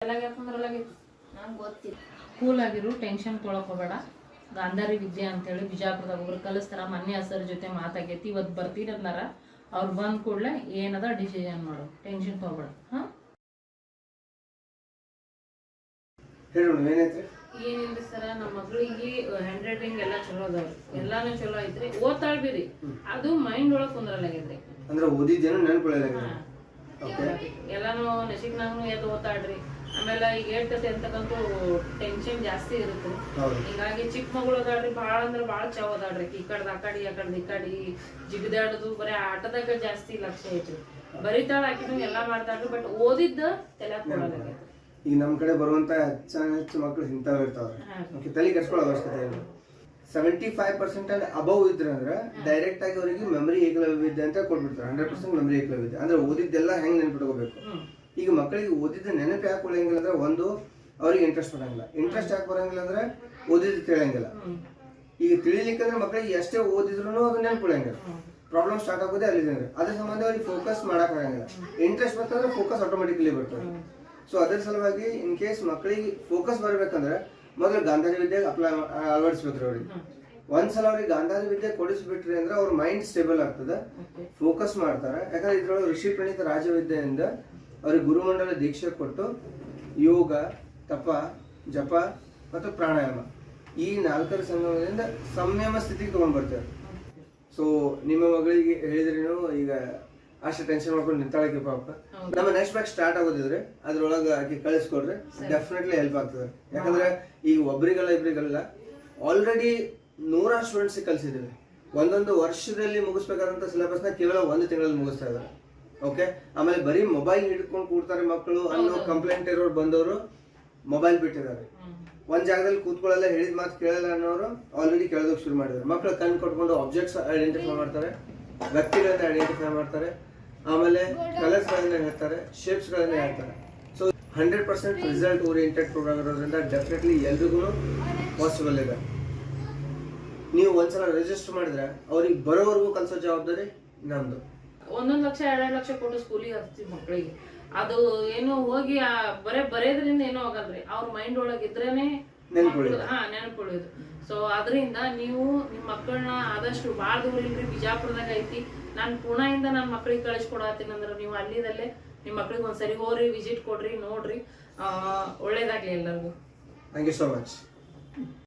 ನಂಗೆ ಗೊತ್ತಿಲ್ಲ cool ಆಗಿರು tension ತೊಳಕ್ ಹೋಗಬೇಡ. ಗಾಂಧಾರಿ ವಿದ್ಯೆ ಅಂತೇಳಿ ಬಿಜಾಪುರದಾಗ ಒಬ್ರು ಕಲಿಸ್ತಾರ. ಮೊನ್ನೆ ಸರ್ ಜೊತೆ ಮಾತಾಗೈತಿ ಇವತ್ತು ಬರ್ತೀರಂದಾರ ಅವ್ರು ಬಂದ ಕೂಡಲೇ ಏನದ ಡಿಸಿಷನ್ ಮಾಡು. ಟೆನ್ಷನ್ ತೊಗೊಬೇಡ. ಹಾ? ಏನಿಲ್ರಿ ಸರ ನಮ್ಮ ಮಗಳಿಗೆ ಹ್ಯಾಂಡ್ ರೈಟಿಂಗ್ ಎಲ್ಲ ಚಲೋ ಅದಾವ್ರಿ. ಎಲ್ಲಾನು ಚಲೋ ಐತ್ರಿ. ಓದ್ತಾಳ್ಬಿರಿ. ಅದು ಮೈಂಡ್ ಒಳಗ್ ಕುಂದ್ರಲ್ಲಾಗೈತ್ರಿ ಅಂದ್ರೆ ಓದಿದ್ದೇನು ನೆನ್ಕೊಳ್ಳಲಾಗಿದೆ ಎಲ್ಲಾನು ನಶಿಕ್ನಾಗ್ನು ಎದ್ದು ಓದ್ತಾಳ್ರಿ. ಆಮೇಲೆ ಈಗ ಹೇಳ್ತೈತೆ ಅಂತಕ್ಕಂತೂ ಟೆನ್ಷನ್ ಜಾಸ್ತಿ ಇರುತ್ತೆ. ಹೀಗಾಗಿ ಚಿಕ್ಕ ಮಗಳು ಅದಾಡ್ರಿ ಭಾಳ ಅಂದ್ರೆ ಭಾಳ ಚಾವ್ ಅದಾಡ್ರಿ ಈ ಕಡ್ದ ಆ ಕಡೆ ಆ ಕಡ್ದ ಈ ಕಡೆ ಜಿಗಿದಾಡೋದು ಬರೀ ಆಟದಾಗ ಜಾಸ್ತಿ ಲಕ್ಷ್ಯ ಐತ್ರಿ. ಬರಿತಾಳ ಆಕಿನೂ ಎಲ್ಲ ಮಾಡ್ತಾಳ್ರಿ ಬಟ್ ಓದಿದ್ದ ತಲೆ ಕೊಡಲ್ಲ ಈಗ ನಮ್ಮ ಕಡೆ ಬರುವಂತ ಹೆಚ್ಚಾನ ಹೆಚ್ಚು ಮಕ್ಕಳು ಇಂಥವ್ ಇರ್ತಾವ್ರೆ. ಓಕೆ ತಲೆ ಕೆಡ್ಸ್ಕೊಳ್ಳೋ ಅವಶ್ಯಕತೆ ಇಲ್ಲ. ಸೆವೆಂಟಿ ಫೈವ್ ಪರ್ಸೆಂಟ್ ಅಲ್ಲಿ ಅಬವ್ ಇದ್ರೆ ಅಂದ್ರೆ ಡೈರೆಕ್ಟ್ ಆಗಿ ಅವರಿಗೆ ಮೆಮರಿ ಏಕಲವ್ಯ ಅಂತ ಕೊಟ್ಬಿಡ್ತಾರೆ. ಹಂಡ್ರೆಡ್ ಪರ್ಸೆಂಟ್ ಮೆಮರಿ ಏಕಲವ್ಯ ಅಂದ್ರೆ ಓದಿದ್ದೆಲ್ಲ ಹೆಂಗ್ ನೆನ್ಪಿಟ್ಕೋಬೇಕು? ಈಗ ಮಕ್ಕಳಿಗೆ ಓದಿದ್ದ ನೆನಪು ಯಾಕೆ ಉಳಿಯಂಗಿಲ್ಲ ಅಂದ್ರೆ ಒಂದು ಅವ್ರಿಗೆ ಇಂಟ್ರೆಸ್ಟ್ ಬರಂಗಿಲ್ಲ. ಇಂಟ್ರೆಸ್ಟ್ ಯಾಕೆ ಬರಂಗಿಲ್ಲ ಅಂದ್ರೆ ಓದಿದ್ದು ತಿಳಿಯಂಗಿಲ್ಲ. ಈಗ ತಿಳಿಲಿಕ್ಕಂದ್ರೆ ಮಕ್ಕಳಿಗೆ ಎಷ್ಟೇ ಓದಿದ್ರು ಅದು ನೆನ್ಪಿಡಂಗಿಲ್ಲ. ಪ್ರಾಬ್ಲಮ್ ಸ್ಟಾರ್ಟ್ ಆಗೋದೇ ಅಲ್ಲಿ ಅದ್ರ. ಸಂಬಂಧ ಅವ್ರಿಗೆ ಫೋಕಸ್ ಮಾಡಕ್ ಆಗಂಗಿಲ್ಲ. ಇಂಟ್ರೆಸ್ಟ್ ಬರ್ತಂದ್ರೆ ಫೋಕಸ್ ಆಟೋಮೆಟಿಕ್ಲಿ ಬರ್ತದೆ. ಸೊ ಅದ್ರ ಸಲುವಾಗಿ ಇನ್ ಕೇಸ್ ಮಕ್ಕಳಿಗೆ ಫೋಕಸ್ ಬರಬೇಕಂದ್ರೆ ಮೊದಲು ಗಾಂಧಾರಿ ವಿದ್ಯೆ ಅಪ್ಲೈ ಅಳವಡಿಸ್ಬೇಕ್ರಿ ಅವ್ರಿಗೆ. ಒಂದ್ಸಲ ಅವ್ರಿಗೆ ಗಾಂಧಾರಿ ವಿದ್ಯೆ ಕೊಡಿಸ್ಬಿಟ್ರಿ ಅಂದ್ರೆ ಅವ್ರ ಮೈಂಡ್ ಸ್ಟೇಬಲ್ ಆಗ್ತದೆ. ಫೋಕಸ್ ಮಾಡ್ತಾರೆ. ಯಾಕಂದ್ರೆ ಇದ್ರೊಳಗೆ ಋಷಿ ಪ್ರಣೀತ ರಾಜವಿದ್ಯೆಯಿಂದ ಅವ್ರಿಗೆ ಗುರುಮಂಡಲ ದೀಕ್ಷೆ ಕೊಟ್ಟು ಯೋಗ ತಪ ಜಪ ಮತ್ತು ಪ್ರಾಣಾಯಾಮ. ಈ ನಾಲ್ಕರ ಸಂಗಮದಿಂದ ಸಂಯಮ ಸ್ಥಿತಿಗೆ ತೊಗೊಂಡ್ಬರ್ತಾರೆ. ಸೊ ನಿಮ್ಮ ಮಗಳಿಗೆ ಹೇಳಿದ್ರೇನು ಈಗ ಅಷ್ಟು ಟೆನ್ಷನ್ ಮಾಡ್ಕೊಂಡು ನಿಂತಾಳಕ್ಕೆ ಪಾಪ. ನಮ್ಮ ನೆಕ್ಸ್ಟ್ ಬ್ಯಾಕ್ ಸ್ಟಾರ್ಟ್ ಆಗೋದಿದ್ರೆ ಅದ್ರೊಳಗೆ ಆಕೆ ಕಳಿಸ್ಕೊಡ್ರೆ ಡೆಫಿನೆಟ್ಲಿ ಹೆಲ್ಪ್ ಆಗ್ತದೆ. ಯಾಕಂದ್ರೆ ಈಗ ಒಬ್ರಿಗೆಲ್ಲ ಇಬ್ರಿಗಲ್ಲ ಆಲ್ರೆಡಿ ನೂರ ಸ್ಟೂಡೆಂಟ್ಸ್ ಕಲಿಸಿದ್ದೇವೆ ಒಂದೊಂದು ವರ್ಷದಲ್ಲಿ ಮುಗಿಸ್ಬೇಕಾದಂಥ ಸಿಲೆಬಸ್ನ ಕೇವಲ ಒಂದು ತಿಂಗಳಲ್ಲಿ ಮುಗಿಸ್ತಾ ಇದ್ದಾರೆ. ಓಕೆ ಆಮೇಲೆ ಬರೀ ಮೊಬೈಲ್ ಹಿಡ್ಕೊಂಡು ಕೂಡ್ತಾರೆ ಮಕ್ಕಳು ಅನ್ನೋ ಕಂಪ್ಲೇಂಟ್ ಇರೋರು ಬಂದವರು ಮೊಬೈಲ್ ಬಿಟ್ಟಿದ್ದಾರೆ. ಒಂದ್ ಜಾಗದಲ್ಲಿ ಕೂತ್ಕೊಳ್ಳಲ್ಲ ಹೇಳಿದ ಮಾತು ಕೇಳಲ್ಲ ಅನ್ನೋರು ಆಲ್ರೆಡಿ ಕೇಳೋದಕ್ಕೆ ಶುರು ಮಾಡಿದ್ದಾರೆ. ಮಕ್ಕಳು ಕಣ್ಣು ಕೊಟ್ಕೊಂಡು ಆಬ್ಜೆಕ್ಟ್ಸ್ ಐಡೆಂಟಿಫೈ ಮಾಡ್ತಾರೆ ವ್ಯಕ್ತಿಗಳನ್ನ ಐಡೆಂಟಿಫೈ ಮಾಡ್ತಾರೆ. ಆಮೇಲೆ ಕಲರ್ಸ್ ಗಳನ್ನ ಹೇಳ್ತಾರೆ ಶೇಪ್ಸ್ ಗಳನ್ನ ಹೇಳ್ತಾರೆ. So hundred percent result oriented program ಇರೋದ್ರಿಂದ ಡೆಫಿನೆಟ್ಲಿ ಎಲ್ರಿಗೂ ಪಾಸಿಬಲ್ ಇದೆ. ನೀವು ಒಂದ್ಸಲ ರಿಜಿಸ್ಟರ್ ಮಾಡಿದ್ರೆ ಅವ್ರಿಗೆ ಬರೋವರೆಗೂ ಕಲಿಸೋ ಜವಾಬ್ದಾರಿ ನಮ್ದು. ಒಂದೊಂದ್ ಲಕ್ಷ ಎರಡೆರಡು ಲಕ್ಷ ಕೊಟ್ಟು ಸ್ಕೂಲಿಗೆ ಹಚ್ತೀವಿ ಮಕ್ಕಳಿಗೆ ಅದು ಏನು ಹೋಗಿ ಬರೇ ಬರೆಯೋದ್ರಿಂದ ಏನೋ ಆಗಲ್ರಿ. ಅವ್ರ ಮೈಂಡ್ ಒಳಗೆ ಇದ್ರೇನೆ ನೆನ್ಪುಳಿಯೋದು. ಹಾ ನೆನಪುಳಿಯೋದು. ಸೊ ಅದರಿಂದ ನೀವು ನಿಮ್ಮ ಮಕ್ಕಳನ್ನ ಆದಷ್ಟು ಭಾಳ ದೂರ ಇಲ್ರಿ. ಬಿಜಾಪುರದಾಗ ಐತಿ. ನಾನು ಪುಣೆಯಿಂದ ನನ್ನ ಮಕ್ಳಿಗೆ ಕಳಿಸ್ಕೊಡತ್ತೀನಿ ಅಂದ್ರೆ ನೀವು ಅಲ್ಲಿದಲ್ಲೇ ನಿಮ್ಮ ಮಕ್ಳಿಗೆ ಒಂದ್ಸರಿ ಹೋಗ್ರಿ ವಿಸಿಟ್ ಕೊಡ್ರಿ ನೋಡ್ರಿ. ಆ, ಒಳ್ಳೇದಾಗ್ಲಿ ಎಲ್ಲರಿಗೂ. Thank you so much